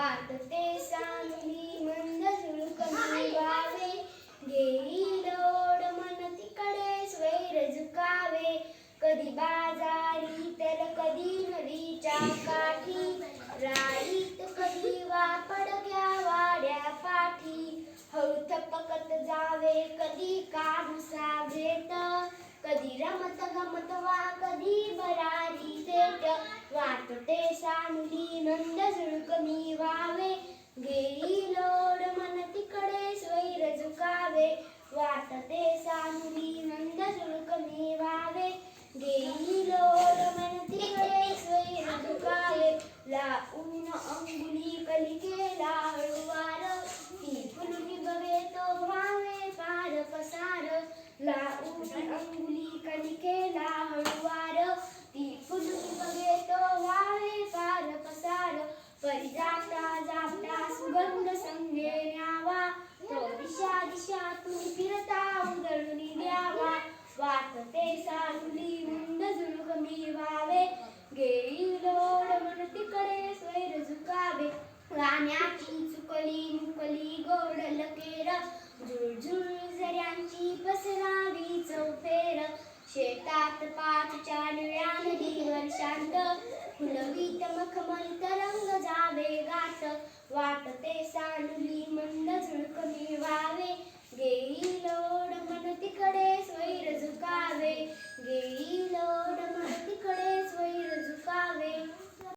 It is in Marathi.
वाट ते सांगली मंद झुळूक निभावे गेली लोड मन तिकडे स्वैर झुकावे. कधी बाजारी तर कधी नदीच्या काठी. राईत कधी पाण्यात उंचकली मुकली गोडल केर. झुळझुळ झऱ्यांची पसरावी चौफेर. शेतात पाचच्या निळ्या नदीवर शांत. फुलवीत मखमल तरंग जावे गाठ वाटते